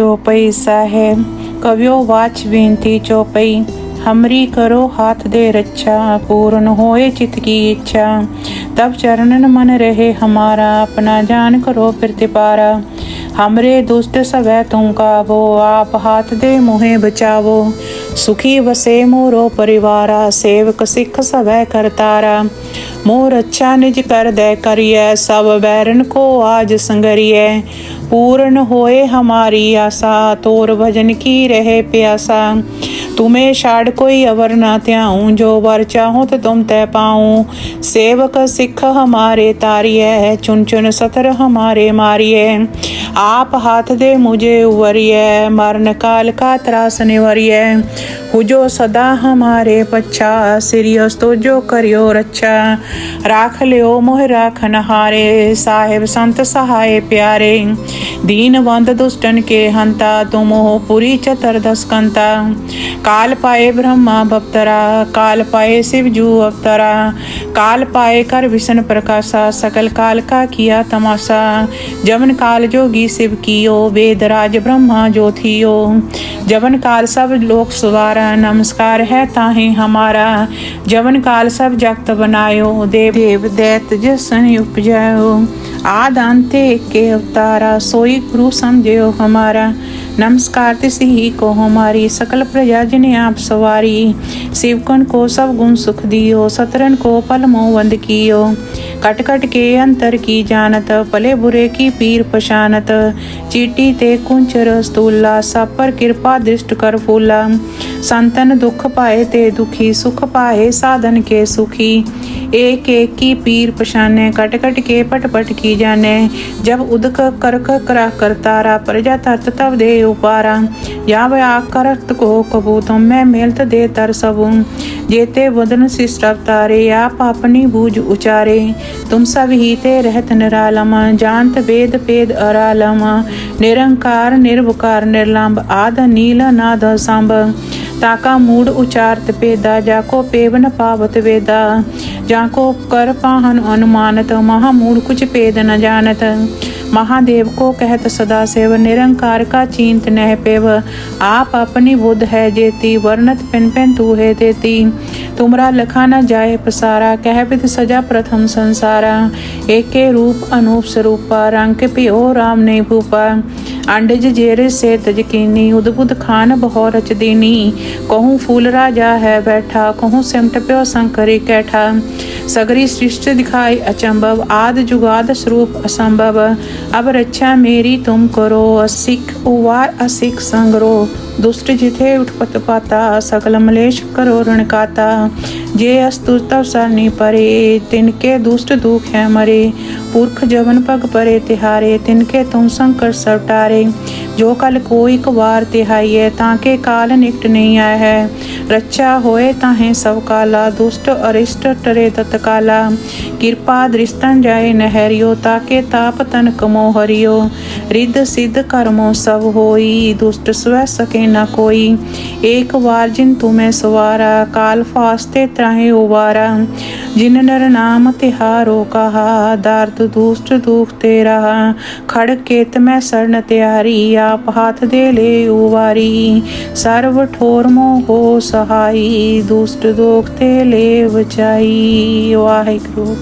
चौपई सा है कव्यो वाच विनती चौपई, हमरी करो हाथ दे रक्षा पूर्ण होए चित की इच्छा। तब चरणन मन रहे हमारा, अपना जान करो प्रतिपारा हमरे दुष्ट सवै तुम कावो, आप हाथ दे मुहे बचावो। सुखी बसे मोरो परिवारा, सेवक सिख सवै करतारा मोर अच्छा निज कर दे करिए, सब बैरन को आज संगरिए। पूर्ण होए हमारी आशा तोर भजन की रहे प्यासा तुम्हें छाड़ कोई अवर ना त्याऊं जो वर चाहूं तो तुम तय पाऊं सेवक सिख हमारे तारिये चुन चुन सतर हमारे मारिये आप हाथ दे मुझे उवरिये मरण काल का त्रास निवरिये પૂજો સદા હમારે जो करियो જો राख लियो, मोह લ્યો મોહ साहेब संत सहाय प्यारे। दीन बंद दुष्टन के हंता, तुम हो पुरी चतुर्दशकंता काल पाए ब्रह्मा भक्तरा काल पाए शिव जू अवतरा। काल पाए कर विष्ण प्रकाशा, सकल काल का किया तमाशा। जमन काल जोगी शिव कियो वेदराज ब्रह्मा ज्योतियो। जमन काल सब लोक सुवार नमस्कार है ताहे हमारा जवन काल सब जगत बनायो देव देव दैत जसन उपजायो आद अंते के अवतारा सोई गुरु समझो हमारा नमस्कार तिस ही को हमारी सकल प्रजा जिन्हें आप सवारी शिवकन को सब गुण सुख दियो सतरन को पल मोह वंद कियो कट कट के अंतर की जानत भले बुरे की पीर पशानत चीटी ते कुंचर स्तूला सब पर कृपा दृष्ट कर फूला संतन दुख पाए ते दुखी सुख पाए साधन के सुखी एक एक की पीर पशाने कट कट के पट पट की जाने जब उदक करक करा करतारा प्रजा तरत तब दे उपारा या वह करत को कबूतों में मेलत दे तर सबू जेते वदन शिष्ट अवतारे आप अपनी बूझ उचारे तुम सब ही ते रहत निरालम जानत वेद पेद अरालम निरंकार निर्वकार निर्लंब आद नील नाद सांब ताका मूड उचारत पेदा जाको पेवन पावत वेदा जाको कर पाहन अनुमानत महामूड कुछ पेद न जानत महादेव को कहत सदा सेव निरंकार का चींत नह पेव आप अपनी बुद्ध है जेती वर्णत पिन पिन तू है देती तुमरा लखा न जाए पसारा कह विद सजा प्रथम संसारा एके रूप अनूप स्वरूपा रंग पियो राम ने भूपा अंडज जेर से तजकीनी उदबुद खान बहु रच दीनी कहूँ फूल राजा है बैठा कहूँ सिमट प्यो शंकरी कैठा सगरी सृष्टि दिखाई अचंभव आद जुगाद स्वरूप असंभव अब रक्षा मेरी तुम करो असिख उवार असिख संगरो दुष्ट जिथे उठपत पाता सकल मलेश करो ਜੇ ਅਸ ਤੁਜ ਤਵ ਸਰਨੀ ਪਰੇ, ਤਿਨ ਕੇ ਦੁਸ਼ਟ ਦੁਖ ਹੈ ਮਰੇ। ਪੁਰਖ ਜਵਨ ਭਗ ਪਰੇ ਤਿਹਾਰੇ, ਤਿਨ ਕੇ ਤੁਮ ਸੰਕਟ ਸਭ ਟਾਰੇ। ਜੋ ਕਲ ਕੋਈ ਇੱਕ ਵਾਰ ਤਿਹਾਈਏ ਤਾਂ ਕਿ ਕਾਲ ਨਿਕਟ ਨਹੀਂ ਆਇਆ ਹੈ। रक्षा होए ताहे सब काला दुष्ट अरिष्ट टरे तत्काला कृपा दृष्टन जाए नहरियो ताके ताप तन कमो हरियो रिद्ध सिद्ध कर्मो सब होई दुष्ट स्व सके न कोई एक बार जिन तुम्हें सवारा काल फास्ते त्राहे उबारा जिन नर नाम तिहारो कहा दार्द दुष्ट दुख तेरा खड़ केत में शरण त्यारी आप हाथ दे ले उवारी सर्व ठोर मोह ਸਹਾਈ ਦੁਸ਼ਟ ਦੋਖ ਤੇ ਲੈ ਬਚਾਈ ਵਾਹਿਗੁਰੂ।